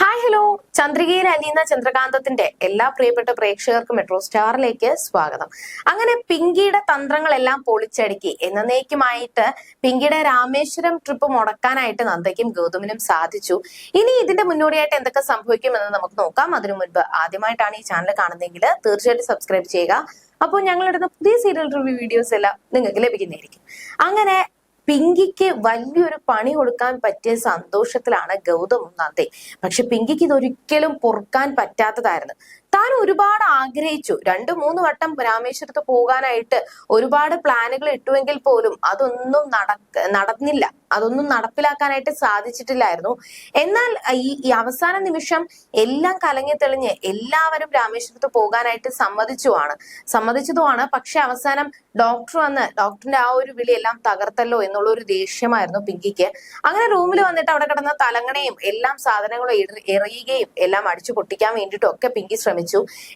Hi hello ചന്ദ്രികയിൽ അലിയുന്ന ചന്ദ്രകാന്തത്തിന്റെ എല്ലാ പ്രിയപ്പെട്ട പ്രേക്ഷകർക്കും മെട്രോ സ്റ്റാറിലേക്ക് സ്വാഗതം. അങ്ങനെ പിങ്കിയുടെ തന്ത്രങ്ങളെല്ലാം പൊളിച്ചടുക്കി എന്നേക്കുമായിട്ട് പിങ്കിയുടെ രാമേശ്വരം ട്രിപ്പ് മുടക്കാനായിട്ട് നന്ദയ്ക്കും ഗൗതമിനും സാധിച്ചു. ഇനി ഇതിന്റെ മുന്നോടിയായിട്ട് എന്തൊക്കെ സംഭവിക്കുമെന്ന് നമുക്ക് നോക്കാം. അതിനു മുൻപ് ആദ്യമായിട്ടാണ് ഈ ചാനൽ കാണുന്നതെങ്കിൽ തീർച്ചയായിട്ടും സബ്സ്ക്രൈബ് ചെയ്യുക. അപ്പോൾ ഞങ്ങളിടുന്ന പുതിയ സീരിയൽ റിവ്യൂ വീഡിയോസ് എല്ലാം നിങ്ങൾക്ക് ലഭിക്കുന്നതായിരിക്കും. അങ്ങനെ പിങ്കിക്ക് വലിയൊരു പണി കൊടുക്കാൻ പറ്റിയ സന്തോഷത്തിലാണ് ഗൗതമും നന്ദി പക്ഷെ പിങ്കിക്ക് ഇതൊരിക്കലും പൊറുക്കാൻ പറ്റാത്തതായിരുന്നു. താൻ ഒരുപാട് ആഗ്രഹിച്ചു. രണ്ട് മൂന്ന് വട്ടം രാമേശ്വരത്ത് പോകാനായിട്ട് ഒരുപാട് പ്ലാനുകൾ ഇട്ടുവെങ്കിൽ പോലും അതൊന്നും നടക്ക നടന്നില്ല. അതൊന്നും നടപ്പിലാക്കാനായിട്ട് സാധിച്ചിട്ടില്ലായിരുന്നു. എന്നാൽ ഈ ഈ അവസാന നിമിഷം എല്ലാം കലങ്ങി തെളിഞ്ഞ് എല്ലാവരും രാമേശ്വരത്ത് പോകാനായിട്ട് സമ്മതിച്ചുമാണ് സമ്മതിച്ചതുമാണ്. പക്ഷെ അവസാനം ഡോക്ടർ വന്ന് ഡോക്ടറിന്റെ ആ ഒരു വിളി എല്ലാം തകർത്തല്ലോ എന്നുള്ള ഒരു ദേഷ്യമായിരുന്നു പിങ്കിക്ക്. അങ്ങനെ റൂമിൽ വന്നിട്ട് അവിടെ കിടന്ന തലങ്ങണയും എല്ലാം സാധനങ്ങളും എറിയുകയും എല്ലാം അടിച്ചു പൊട്ടിക്കാൻ വേണ്ടിയിട്ടും ഒക്കെ പിങ്കി ശ്രമിച്ചു.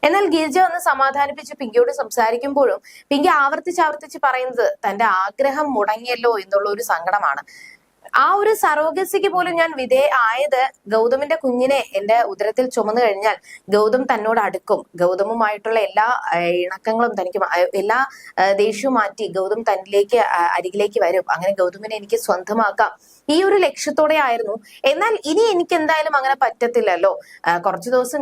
എന്നാൽ ഗിരിജ ഒന്ന് സമാധാനിപ്പിച്ച് പിങ്കിയോട് സംസാരിക്കുമ്പോഴും പിങ്കി ആവർത്തിച്ച് ആവർത്തിച്ച് പറയുന്നത് തന്റെ ആഗ്രഹം മുടങ്ങിയല്ലോ എന്നുള്ള ഒരു സങ്കടമാണ്. ആ ഒരു സറോഗസിക്ക് പോലും ഞാൻ വിധേയ ആയത് ഗൗതമിന്റെ കുഞ്ഞിനെ എന്റെ ഉദരത്തിൽ ചുമന്നു കഴിഞ്ഞാൽ ഗൗതം തന്നോട് അടുക്കും. ഗൗതമുമായിട്ടുള്ള എല്ലാ ഇണക്കങ്ങളും തനിക്ക് എല്ലാ ദേഷ്യവും മാറ്റി ഗൗതം തന്നിലേക്ക് അരികിലേക്ക് വരും. അങ്ങനെ ഗൗതമിനെ എനിക്ക് സ്വന്തമാക്കാം. ഈ ഒരു ലക്ഷ്യത്തോടെ ആയിരുന്നു. എന്നാൽ ഇനി എനിക്ക് എന്തായാലും അങ്ങനെ പറ്റത്തില്ലല്ലോ. കുറച്ചു ദിവസം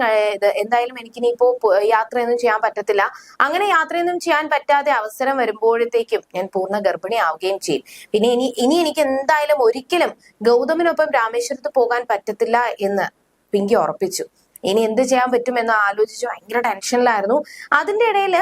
എന്തായാലും എനിക്ക് ഇനിയിപ്പോ യാത്രയൊന്നും ചെയ്യാൻ പറ്റത്തില്ല. അങ്ങനെ യാത്രയൊന്നും ചെയ്യാൻ പറ്റാതെ അവസരം വരുമ്പോഴത്തേക്കും ഞാൻ പൂർണ ഗർഭിണി ആവുകയും ചെയ്യും. പിന്നെ ഇനി ഇനി എനിക്ക് എന്തായാലും ഒരിക്കലും ഗൗതമിനൊപ്പം രാമേശ്വരത്ത് പോകാൻ പറ്റത്തില്ല എന്ന് പിങ്കി ഉറപ്പിച്ചു. ഇനി എന്ത് ചെയ്യാൻ പറ്റുമെന്ന് ആലോചിച്ച് ഭയങ്കര ടെൻഷനിലായിരുന്നു. അതിന്റെ ഇടയിൽ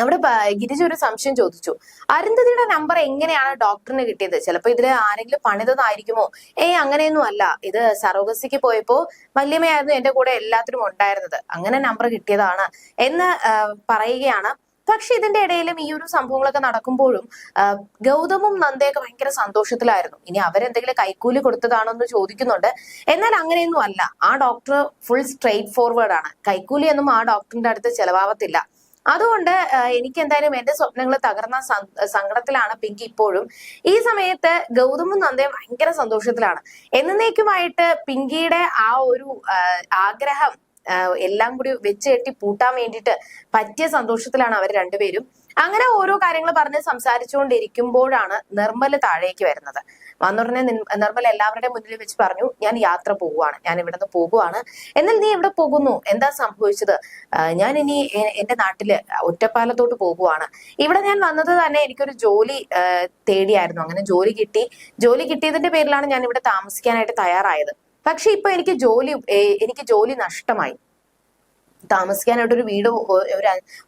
അവിടെ ഗിരിജ ഒരു സംശയം ചോദിച്ചു. അരുന്ധതിയുടെ നമ്പർ എങ്ങനെയാണ് ഡോക്ടറിന് കിട്ടിയത്? ചിലപ്പോ ഇതിൽ ആരെങ്കിലും പണിതതായിരിക്കുമോ? ഏയ് അങ്ങനെയൊന്നും അല്ല. ഇത് സറോഗസിക്ക് പോയപ്പോ വല്യമ്മയായിരുന്നു എന്റെ കൂടെ എല്ലാത്തിനും ഉണ്ടായിരുന്നത്. അങ്ങനെ നമ്പർ കിട്ടിയതാണ് എന്ന് പറയുകയാണ് പക്ഷെ ഇതിന്റെ ഇടയിലും ഈ ഒരു സംഭവങ്ങളൊക്കെ നടക്കുമ്പോഴും ഗൗതമും നന്ദയൊക്കെ ഭയങ്കര സന്തോഷത്തിലായിരുന്നു. ഇനി അവരെന്തെങ്കിലും കൈക്കൂലി കൊടുത്തതാണോ എന്ന് ചോദിക്കുന്നുണ്ട്. എന്നാൽ അങ്ങനെയൊന്നും അല്ല. ആ ഡോക്ടർ ഫുൾ സ്ട്രെയിറ്റ് ഫോർവേഡ് ആണ്. കൈക്കൂലിയൊന്നും ആ ഡോക്ടറിന്റെ അടുത്ത് ചെലവാവത്തില്ല. അതുകൊണ്ട് എനിക്ക് എന്തായാലും എന്റെ സ്വപ്നങ്ങൾ തകർന്ന സങ്കടത്തിലാണ് പിങ്കി ഇപ്പോഴും. ഈ സമയത്ത് ഗൗതമും നന്ദയും ഭയങ്കര സന്തോഷത്തിലാണ്. എന്നേക്കുമായിട്ട് പിങ്കിയുടെ ആ ഒരു ആഗ്രഹം എല്ലാം കൂടി വെച്ച് കെട്ടി പൂട്ടാൻ വേണ്ടിയിട്ട് പറ്റിയ സന്തോഷത്തിലാണ് അവർ രണ്ടുപേരും. അങ്ങനെ ഓരോ കാര്യങ്ങൾ പറഞ്ഞ് സംസാരിച്ചുകൊണ്ടിരിക്കുമ്പോഴാണ് നിർമ്മല താഴേക്ക് വരുന്നത്. വന്നുടനെ നിർമ്മൽ എല്ലാവരുടെ മുന്നിൽ വെച്ച് പറഞ്ഞു ഞാൻ യാത്ര പോവുകയാണ് ഞാൻ ഇവിടുന്ന് പോകുവാണ്. എന്നാൽ നീ എവിടെ പോകുന്നു? എന്താ സംഭവിച്ചത്? ഞാൻ ഇനി എന്റെ നാട്ടിൽ ഒറ്റപ്പാലത്തോട്ട് പോകുവാണ്. ഇവിടെ ഞാൻ വന്നത് തന്നെ എനിക്കൊരു ജോലി തേടിയായിരുന്നു. അങ്ങനെ ജോലി കിട്ടി. ജോലി കിട്ടിയതിന്റെ പേരിലാണ് ഞാൻ ഇവിടെ താമസിക്കാനായിട്ട് തയ്യാറായത്. പക്ഷെ ഇപ്പൊ എനിക്ക് ജോലി എനിക്ക് ജോലി നഷ്ടമായി. താമസിക്കാനായിട്ട് ഒരു വീട്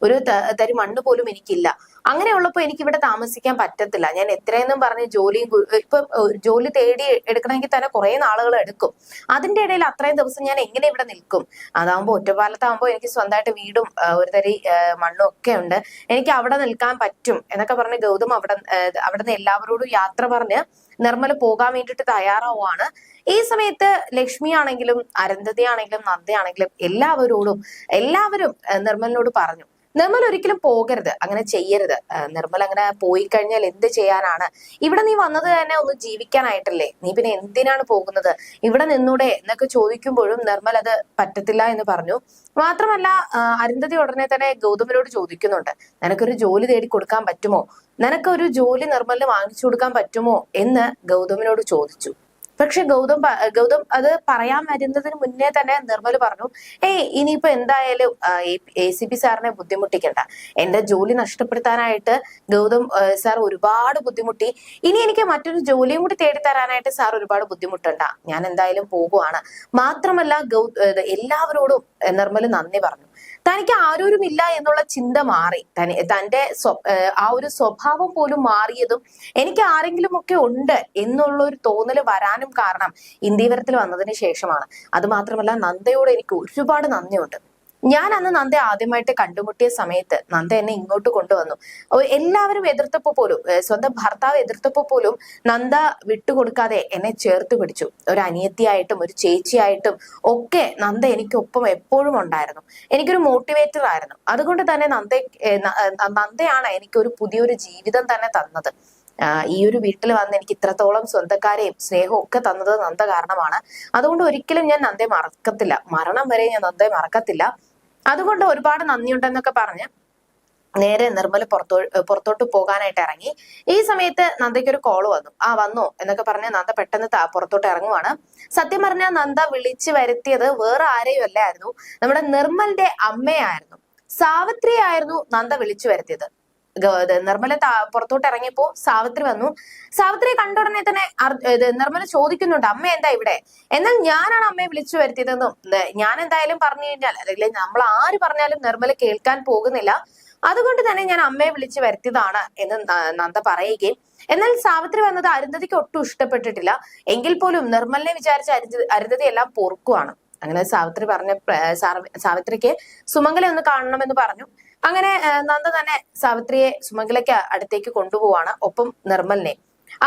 ഒരു തരി മണ്ണ് പോലും എനിക്കില്ല. അങ്ങനെയുള്ളപ്പോ എനിക്ക് ഇവിടെ താമസിക്കാൻ പറ്റത്തില്ല. ഞാൻ എത്രയെന്നും പറഞ്ഞ് ജോലിയും ഇപ്പൊ ജോലി തേടി എടുക്കണമെങ്കിൽ തന്നെ കുറെ നാളുകൾ എടുക്കും. അതിന്റെ ഇടയിൽ അത്രയും ദിവസം ഞാൻ എങ്ങനെ ഇവിടെ നിൽക്കും? അതാകുമ്പോ ഒറ്റപ്പാലത്താകുമ്പോ എനിക്ക് സ്വന്തമായിട്ട് വീടും ഒരു തരി മണ്ണും ഒക്കെ ഉണ്ട്. എനിക്ക് അവിടെ നിൽക്കാൻ പറ്റും എന്നൊക്കെ പറഞ്ഞ് ഗൗതം അവിടെ അവിടുന്ന് എല്ലാവരോടും യാത്ര പറഞ്ഞ് നിർമ്മല പോകാൻ വേണ്ടിയിട്ട് തയ്യാറാവുകയാണ് ഈ സമയത്ത് ലക്ഷ്മി ആണെങ്കിലും അരന്ധതി ആണെങ്കിലും നന്ദയാണെങ്കിലും എല്ലാവരോടും എല്ലാവരും നിർമ്മലിനോട് പറഞ്ഞു. നിർമ്മൽ ഒരിക്കലും പോകരുത് അങ്ങനെ ചെയ്യരുത്. നിർമ്മൽ അങ്ങനെ പോയി കഴിഞ്ഞാൽ എന്ത് ചെയ്യാനാണ്? ഇവിടെ നീ വന്നത് തന്നെ ഒന്ന് ജീവിക്കാനായിട്ടല്ലേ? നീ പിന്നെ എന്തിനാണ് പോകുന്നത്? ഇവിടെ നിന്നൂടെ എന്നൊക്കെ ചോദിക്കുമ്പോഴും നിർമ്മൽ അത് പറ്റത്തില്ല എന്ന് പറഞ്ഞു. മാത്രമല്ല അരുന്ധതി ഉടനെ തന്നെ ഗൗതമിനോട് ചോദിക്കുന്നുണ്ട്. നിനക്കൊരു ജോലി തേടി കൊടുക്കാൻ പറ്റുമോ? നിനക്കൊരു ജോലി നിർമ്മലിന് വാങ്ങിച്ചു കൊടുക്കാൻ പറ്റുമോ? എന്ന് ഗൗതമനോട് ചോദിച്ചു. പക്ഷെ ഗൗതം ഗൗതം അത് പറയാൻ വരുന്നതിന് മുന്നേ തന്നെ നിർമ്മൽ പറഞ്ഞു ഏയ് ഇനിയിപ്പോ എന്തായാലും എ സി പി സാറിനെ ബുദ്ധിമുട്ടിക്കണ്ട. എന്റെ ജോലി നഷ്ടപ്പെടുത്താനായിട്ട് ഗൗതം സാർ ഒരുപാട് ബുദ്ധിമുട്ടി. ഇനി എനിക്ക് മറ്റൊരു ജോലിയും കൂടി തേടി തരാനായിട്ട് സാർ ഒരുപാട് ബുദ്ധിമുട്ടണ്ട. ഞാൻ എന്തായാലും പോകുവാണ്. മാത്രമല്ല ഗൗ എല്ലാവരോടും നിർമ്മൽ നന്ദി പറഞ്ഞു. തനിക്ക് ആരോരുമില്ല എന്നുള്ള ചിന്ത മാറി. തനി സ്വ- ആ ഒരു സ്വഭാവം പോലും മാറിയതും എനിക്ക് ആരെങ്കിലും ഒക്കെ ഉണ്ട് എന്നുള്ള ഒരു തോന്നൽ വരാനും കാരണം ഇന്ത്യവരത്തിൽ വന്നതിന് ശേഷമാണ്. അത് മാത്രമല്ല നന്ദയോട് എനിക്ക് ഒരുപാട് നന്ദിയുണ്ട്. ഞാൻ അന്ന് നന്ദ ആദ്യമായിട്ട് കണ്ടുമുട്ടിയ സമയത്ത് നന്ദ എന്നെ ഇങ്ങോട്ട് കൊണ്ടുവന്നു. എല്ലാവരും എതിർത്തപ്പോ പോലും സ്വന്തം ഭർത്താവ് എതിർത്തപ്പോ പോലും നന്ദ വിട്ടുകൊടുക്കാതെ എന്നെ ചേർത്ത് പിടിച്ചു. ഒരു അനിയത്തിയായിട്ടും ഒരു ചേച്ചിയായിട്ടും ഒക്കെ നന്ദ എനിക്കൊപ്പം എപ്പോഴും ഉണ്ടായിരുന്നു. എനിക്കൊരു മോട്ടിവേറ്റർ ആയിരുന്നു. അതുകൊണ്ട് തന്നെ നന്ദ നന്ദയാണ് എനിക്കൊരു പുതിയൊരു ജീവിതം തന്നെ തന്നത്. ഈ ഒരു വീട്ടിൽ വന്ന് എനിക്ക് ഇത്രത്തോളം സ്വന്തക്കാരെയും സ്നേഹവും ഒക്കെ തന്നത് നന്ദ കാരണമാണ്. അതുകൊണ്ട് ഒരിക്കലും ഞാൻ നന്ദയെ മറക്കത്തില്ല. മരണം വരെ ഞാൻ നന്ദയെ മറക്കത്തില്ല. അതുകൊണ്ട് ഒരുപാട് നന്ദിയുണ്ടെന്നൊക്കെ പറഞ്ഞ് നേരെ നിർമ്മല പുറത്തോ പുറത്തോട്ട് പോകാനായിട്ട് ഇറങ്ങി. ഈ സമയത്ത് നന്ദയ്ക്ക് ഒരു കോൾ വന്നു. ആ വന്നു? എന്നൊക്കെ പറഞ്ഞ് നന്ദ പെട്ടെന്ന് പുറത്തോട്ട് ഇറങ്ങുവാണ്. സത്യം പറഞ്ഞാൽ നന്ദ വിളിച്ചു വരുത്തിയത് വേറെ ആരെയും അല്ലായിരുന്നു. നമ്മുടെ നിർമ്മലിന്റെ അമ്മയായിരുന്നു. സാവിത്രി ആയിരുന്നു നന്ദ വിളിച്ചു വരുത്തിയത്. നിർമ്മല പുറത്തോട്ട് ഇറങ്ങിയപ്പോ സാവിത്രി വന്നു. സാവിത്രിയെ കണ്ട ഉടനെ തന്നെ നിർമ്മല ചോദിക്കുന്നുണ്ട് അമ്മ എന്താ ഇവിടെ? എന്നാൽ ഞാനാണ് അമ്മയെ വിളിച്ചു വരുത്തിയതെന്നും ഞാൻ എന്തായാലും പറഞ്ഞു കഴിഞ്ഞാൽ അല്ലെങ്കിൽ നമ്മൾ ആര് പറഞ്ഞാലും നിർമ്മല കേൾക്കാൻ പോകുന്നില്ല. അതുകൊണ്ട് തന്നെ ഞാൻ അമ്മയെ വിളിച്ചു വരുത്തിയതാണ് എന്ന് നന്ദ പറയുകയും എന്നാൽ സാവിത്രി വന്നത് അരുന്ധതിക്ക് ഒട്ടും ഇഷ്ടപ്പെട്ടിട്ടില്ല. എങ്കിൽ പോലും നിർമ്മലിനെ വിചാരിച്ച അരുന്ധ അരുന്ധതി എല്ലാം പൊറുക്കുവാണ്. അങ്ങനെ സാവിത്രി പറഞ്ഞ സാവിത്രിക്ക് സുമംഗലെ ഒന്ന് കാണണമെന്ന് പറഞ്ഞു. അങ്ങനെ നന്ദ തന്നെ സാവിത്രിയെ സുമംഗലയ്ക്ക് അടുത്തേക്ക് കൊണ്ടുപോവാണ് ഒപ്പം നിർമ്മലിനെ.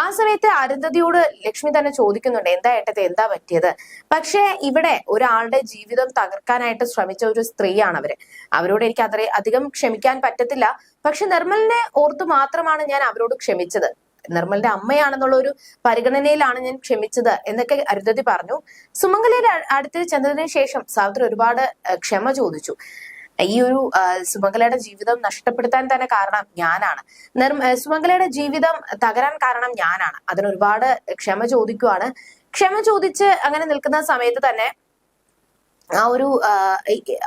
ആ സമയത്ത് അരുന്ധതിയോട് ലക്ഷ്മി തന്നെ ചോദിക്കുന്നുണ്ട് എന്താ ഏട്ടത്തെ എന്താ പറ്റിയത്? പക്ഷേ ഇവിടെ ഒരാളുടെ ജീവിതം തകർക്കാനായിട്ട് ശ്രമിച്ച ഒരു സ്ത്രീയാണ് അവർ. അവരോട് എനിക്ക് അത്ര അധികം ക്ഷമിക്കാൻ പറ്റത്തില്ല. പക്ഷെ നിർമ്മലിനെ ഓർത്ത് മാത്രമാണ് ഞാൻ അവരോട് ക്ഷമിച്ചത്. നിർമ്മലിന്റെ അമ്മയാണെന്നുള്ള ഒരു പരിഗണനയിലാണ് ഞാൻ ക്ഷമിച്ചത് എന്നൊക്കെ അരുന്ധതി പറഞ്ഞു. സുമംഗലയുടെ അടുത്ത് ചെന്നതിന് ശേഷം സാവിത്രി ഒരുപാട് ക്ഷമ ചോദിച്ചു. ഈ ഒരു സുമംഗലയുടെ ജീവിതം നഷ്ടപ്പെടുത്താൻ തന്നെ കാരണം ഞാനാണ്. സുമംഗലയുടെ ജീവിതം തകരാൻ കാരണം ഞാനാണ്. അതിന് ഒരുപാട് ക്ഷമ ചോദിക്കുവാണ്. ക്ഷമ ചോദിച്ച് അങ്ങനെ നിൽക്കുന്ന സമയത്ത് തന്നെ ആ ഒരു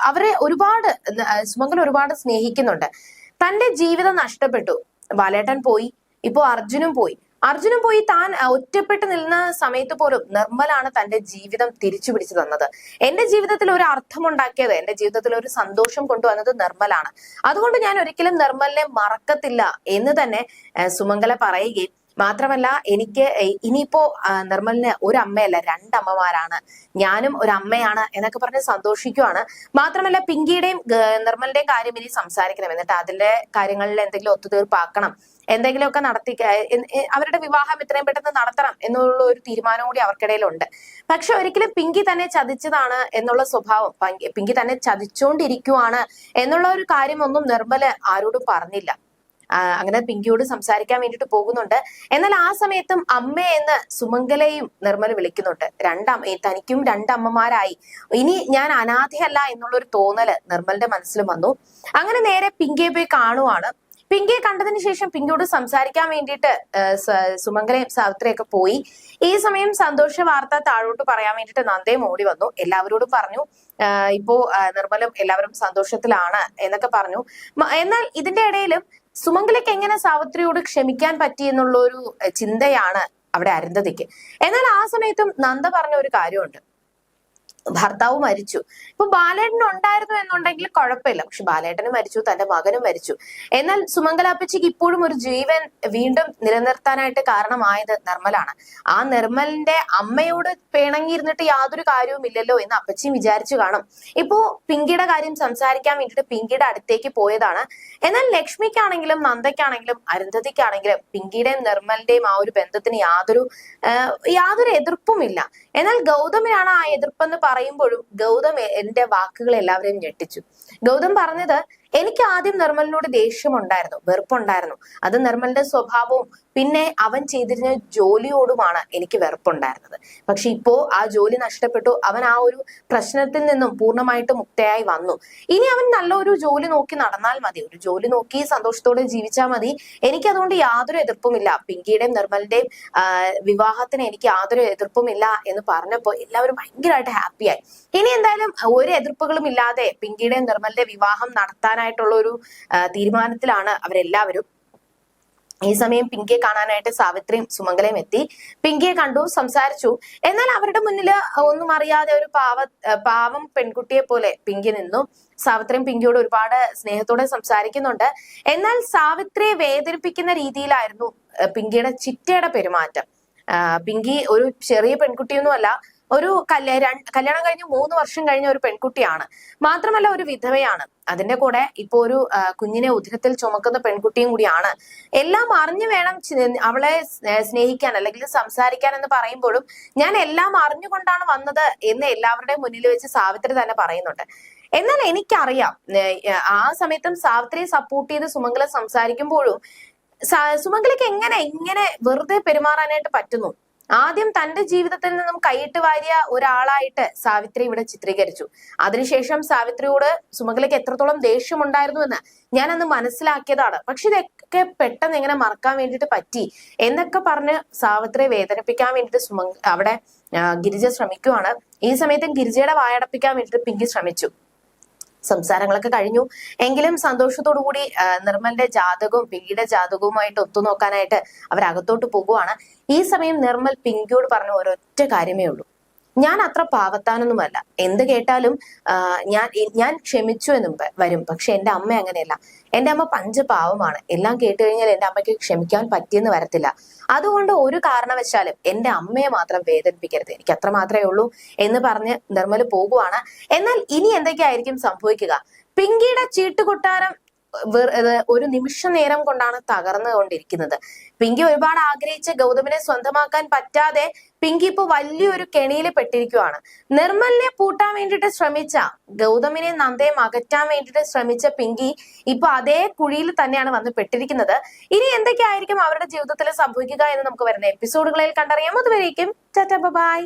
അവരെ ഒരുപാട് സുമംഗൽ ഒരുപാട് സ്നേഹിക്കുന്നുണ്ട്. തന്റെ ജീവിതം നഷ്ടപ്പെട്ടു. ബാലേട്ടൻ പോയി. ഇപ്പോ അർജുനും പോയി. അർജുനും പോയി താൻ ഒറ്റപ്പെട്ട് നിന്ന സമയത്ത് പോലും നിർമ്മലാണ് തന്റെ ജീവിതം തിരിച്ചു പിടിച്ചു തന്നത്. എന്റെ ജീവിതത്തിൽ ഒരു അർത്ഥമുണ്ടാക്കിയത് എന്റെ ജീവിതത്തിൽ ഒരു സന്തോഷം കൊണ്ടുവന്നത് നിർമ്മലാണ്. അതുകൊണ്ട് ഞാൻ ഒരിക്കലും നിർമ്മലിനെ മറക്കത്തില്ല എന്ന് തന്നെ സുമംഗല പറയുകയും മാത്രമല്ല എനിക്ക് ഇനിയിപ്പോ നിർമ്മലിന് ഒരു അമ്മയല്ല രണ്ടമ്മമാരാണ്. ഞാനും ഒരു അമ്മയാണ് എന്നൊക്കെ പറഞ്ഞ് സന്തോഷിക്കുവാണ്. മാത്രമല്ല പിങ്കിയുടെയും നിർമ്മലിന്റെയും കാര്യം ഇനി സംസാരിക്കണം. എന്നിട്ട് അതിന്റെ കാര്യങ്ങളിൽ എന്തെങ്കിലും ഒത്തുതീർപ്പാക്കണം. എന്തെങ്കിലുമൊക്കെ നടത്തി അവരുടെ വിവാഹം എത്രയും പെട്ടെന്ന് നടത്തണം എന്നുള്ള ഒരു തീരുമാനം കൂടി അവർക്കിടയിലുണ്ട്. പക്ഷെ ഒരിക്കലും പിങ്കി തന്നെ ചതിച്ചതാണ് എന്നുള്ള സ്വഭാവം പിങ്കി തന്നെ ചതിച്ചുകൊണ്ടിരിക്കുവാണ് എന്നുള്ള ഒരു കാര്യമൊന്നും നിർമ്മൽ ആരോടും പറഞ്ഞില്ല. അങ്ങനെ പിങ്കിയോട് സംസാരിക്കാൻ വേണ്ടിയിട്ട് പോകുന്നുണ്ട്. എന്നാൽ ആ സമയത്തും അമ്മ എന്ന് സുമംഗലയും നിർമ്മല വിളിക്കുന്നുണ്ട്. രണ്ടമ്മ തനിക്കും രണ്ടമ്മമാരായി. ഇനി ഞാൻ അനാഥയല്ല എന്നുള്ള ഒരു തോന്നൽ നിർമ്മലിന്റെ മനസ്സിൽ വന്നു. അങ്ങനെ നേരെ പിങ്കിയെ പോയി കാണുവാണ്. പിങ്കിയെ കണ്ടതിന് ശേഷം പിങ്കിയോട് സംസാരിക്കാൻ വേണ്ടിയിട്ട് സുമംഗലയും സാവിത്രിയൊക്കെ പോയി. ഈ സമയം സന്തോഷ വാർത്ത താഴോട്ട് പറയാൻ വേണ്ടിയിട്ട് നന്ദേ മോടി വന്നു. എല്ലാവരോടും പറഞ്ഞു ഇപ്പോ നിർമ്മലും എല്ലാവരും സന്തോഷത്തിലാണ് എന്നൊക്കെ പറഞ്ഞു. എന്നാൽ ഇതിന്റെ ഇടയിലും സുമംഗലയ്ക്ക് എങ്ങനെ സാവിത്രിയോട് ക്ഷമിക്കാൻ പറ്റി എന്നുള്ള ഒരു ചിന്തയാണ് അവിടെ അരുന്ധതിക്ക്. എന്നാൽ ആ സമയത്തും നന്ദ പറഞ്ഞ ഒരു കാര്യമുണ്ട്. ഭർത്താവ് മരിച്ചു. ഇപ്പൊ ബാലേട്ടൻ ഉണ്ടായിരുന്നു എന്നുണ്ടെങ്കിൽ കുഴപ്പമില്ല. പക്ഷെ ബാലേട്ടനും മരിച്ചു തന്റെ മകനും മരിച്ചു. എന്നാൽ സുമംഗലാപ്പച്ചിക്ക് ഇപ്പോഴും ഒരു ജീവൻ വീണ്ടും നിലനിർത്താനായിട്ട് കാരണമായത് നിർമ്മലാണ്. ആ നിർമ്മലിന്റെ അമ്മയോട് പിണങ്ങിയിരുന്നിട്ട് യാതൊരു കാര്യവും ഇല്ലല്ലോ എന്ന് അപ്പച്ചിയും വിചാരിച്ചു കാണും. ഇപ്പോ പിങ്കിയുടെ കാര്യം സംസാരിക്കാൻ വേണ്ടിയിട്ട് പിങ്കിയുടെ അടുത്തേക്ക് പോയതാണ്. എന്നാൽ ലക്ഷ്മിക്കാണെങ്കിലും നന്ദയ്ക്കാണെങ്കിലും അരുന്ധതിക്കാണെങ്കിലും പിങ്കിയുടെയും നിർമ്മലിന്റെയും ആ ഒരു ബന്ധത്തിന് യാതൊരു യാതൊരു എതിർപ്പുമില്ല. എന്നാൽ ഗൗതമിനാണ് ആ എതിർപ്പെന്ന് പറയുമ്പോഴും ഗൗതം എന്റെ വാക്കുകൾ എല്ലാവരെയും ഞെട്ടിച്ചു. ഗൗതം പറഞ്ഞത് എനിക്ക് ആദ്യം നിർമ്മലിനോട് ദേഷ്യമുണ്ടായിരുന്നു വെറുപ്പുണ്ടായിരുന്നു. അത് നിർമ്മലിന്റെ സ്വഭാവവും പിന്നെ അവൻ ചെയ്തിരുന്ന ജോലിയോടുമാണ് എനിക്ക് വെറുപ്പുണ്ടായിരുന്നത്. പക്ഷെ ഇപ്പോ ആ ജോലി നഷ്ടപ്പെട്ടു അവൻ ആ ഒരു പ്രശ്നത്തിൽ നിന്നും പൂർണമായിട്ട് മുക്തയായി വന്നു. ഇനി അവൻ നല്ല ഒരു ജോലി നോക്കി നടന്നാൽ മതി. ഒരു ജോലി നോക്കി സന്തോഷത്തോടെ ജീവിച്ചാൽ മതി. എനിക്ക് അതുകൊണ്ട് യാതൊരു എതിർപ്പുമില്ല. പിങ്കിയുടെയും നിർമ്മലിന്റെയും വിവാഹത്തിന് എനിക്ക് യാതൊരു എതിർപ്പുമില്ല എന്ന് പറഞ്ഞപ്പോൾ എല്ലാവരും ഭയങ്കരമായിട്ട് ഹാപ്പിയായി. ഇനി എന്തായാലും ഒരു എതിർപ്പുകളും ഇല്ലാതെ പിങ്കിയുടെയും നിർമ്മലിന്റെ വിവാഹം നടത്താനായിട്ടുള്ള ഒരു തീരുമാനത്തിലാണ് അവരെല്ലാവരും. ഈ സമയം പിങ്കിയെ കാണാനായിട്ട് സാവിത്രിയും സുമംഗലയും എത്തി. പിങ്കിയെ കണ്ടു സംസാരിച്ചു. എന്നാൽ അവരുടെ മുന്നിൽ ഒന്നും അറിയാതെ ഒരു പാവ പാവം പെൺകുട്ടിയെ പോലെ പിങ്കി നിന്നു. സാവിത്രിയും പിങ്കിയോട് ഒരുപാട് സ്നേഹത്തോടെ സംസാരിക്കുന്നുണ്ട്. എന്നാൽ സാവിത്രിയെ വേദനിപ്പിക്കുന്ന രീതിയിലായിരുന്നു പിങ്കിയുടെ ചിറ്റയുടെ പെരുമാറ്റം. പിങ്കി ഒരു ചെറിയ പെൺകുട്ടിയൊന്നുമല്ല ഒരു കല്യാണം കഴിഞ്ഞ് മൂന്ന് വർഷം കഴിഞ്ഞ ഒരു പെൺകുട്ടിയാണ്. മാത്രമല്ല ഒരു വിധവയാണ്. അതിന്റെ കൂടെ ഇപ്പോ ഒരു കുഞ്ഞിനെ ഉദരത്തിൽ ചുമക്കുന്ന പെൺകുട്ടിയും കൂടിയാണ്. എല്ലാം അറിഞ്ഞു വേണം അവളെ സ്നേഹിക്കാൻ അല്ലെങ്കിൽ സംസാരിക്കാൻ എന്ന് പറയുമ്പോഴും ഞാൻ എല്ലാം അറിഞ്ഞുകൊണ്ടാണ് വന്നത് എന്ന് എല്ലാവരുടെയും മുന്നിൽ വെച്ച് സാവിത്രി തന്നെ പറയുന്നുണ്ട്. എന്നാൽ എനിക്കറിയാം ആ സമയത്തും സാവിത്രിയെ സപ്പോർട്ട് ചെയ്ത് സുമംഗല സംസാരിക്കുമ്പോഴും സുമംഗലിക്ക് എങ്ങനെ ഇങ്ങനെ വെറുതെ പെരുമാറാനായിട്ട് പറ്റുന്നു? ആദ്യം തന്റെ ജീവിതത്തിൽ നിന്നും കൈയിട്ട് വാരിയ ഒരാളായിട്ട് സാവിത്രി ഇവിടെ ചിത്രീകരിച്ചു. അതിനുശേഷം സാവിത്രിയോട് സുമംഗലയ്ക്ക് എത്രത്തോളം ദേഷ്യം ഉണ്ടായിരുന്നു എന്ന് ഞാൻ അന്ന് മനസ്സിലാക്കിയതാണ്. പക്ഷെ ഇതൊക്കെ പെട്ടെന്ന് എങ്ങനെ മറക്കാൻ വേണ്ടിട്ട് പറ്റി? എന്നൊക്കെ പറഞ്ഞ് സാവിത്രിയെ വേദനിപ്പിക്കാൻ വേണ്ടിട്ട് സുമംഗ അവിടെ ഗിരിജ ശ്രമിക്കുവാണ്. ഈ സമയത്തും ഗിരിജയുടെ വായടപ്പിക്കാൻ വേണ്ടിയിട്ട് പിങ്കി ശ്രമിച്ചു. സംസാരങ്ങളൊക്കെ കഴിഞ്ഞു. എങ്കിലും സന്തോഷത്തോടു കൂടി നിർമ്മലിന്റെ ജാതകവും പിങ്കിയുടെ ജാതകവുമായിട്ട് ഒത്തുനോക്കാനായിട്ട് അവരകത്തോട്ട് പോകുവാണ്. ഈ സമയം നിർമ്മൽ പിങ്കിയോട് പറഞ്ഞ ഒരൊറ്റ കാര്യമേ ഉള്ളൂ. ഞാൻ അത്ര പാവത്താനൊന്നുമല്ല. എന്ത് കേട്ടാലും ഞാൻ ഞാൻ ക്ഷമിച്ചു എന്നും വരും. പക്ഷെ എന്റെ അമ്മ അങ്ങനെയല്ല. എന്റെ അമ്മ പഞ്ചപാവമാണ് എല്ലാം കേട്ട് കഴിഞ്ഞാൽ എന്റെ അമ്മയ്ക്ക് ക്ഷമിക്കാൻ പറ്റിയെന്ന് വരത്തില്ല. അതുകൊണ്ട് ഒരു കാരണവശാലും എന്റെ അമ്മയെ മാത്രം വേദനിപ്പിക്കരുത്. എനിക്ക് അത്ര മാത്രമേ ഉള്ളൂ എന്ന് പറഞ്ഞ് നിർമ്മൽ പോകുവാണ്. എന്നാൽ ഇനി എന്തൊക്കെയായിരിക്കും സംഭവിക്കുക? പിങ്കിയുടെ ചീട്ടുകൊട്ടാരം ഒരു നിമിഷ നേരം കൊണ്ടാണ് തകർന്നുകൊണ്ടിരിക്കുന്നത്. പിങ്കി ഒരുപാട് ആഗ്രഹിച്ച് ഗൗതമിനെ സ്വന്തമാക്കാൻ പറ്റാതെ പിങ്കി ഇപ്പൊ വലിയൊരു കെണിയിൽ പെട്ടിരിക്കുവാണ്. നിർമ്മലിനെ പൂട്ടാൻ വേണ്ടിയിട്ട് ശ്രമിച്ച ഗൗതമിനെ നന്ദയും അകറ്റാൻ വേണ്ടിട്ട് ശ്രമിച്ച പിങ്കി ഇപ്പൊ അതേ കുഴിയിൽ തന്നെയാണ് വന്ന് പെട്ടിരിക്കുന്നത്. ഇനി എന്തൊക്കെയായിരിക്കും അവരുടെ ജീവിതത്തിൽ സംഭവിക്കുക എന്ന് നമുക്ക് വരുന്ന എപ്പിസോഡുകളിൽ കണ്ടറിയാം. അതുവരേക്കും ടാറ്റ ബൈ.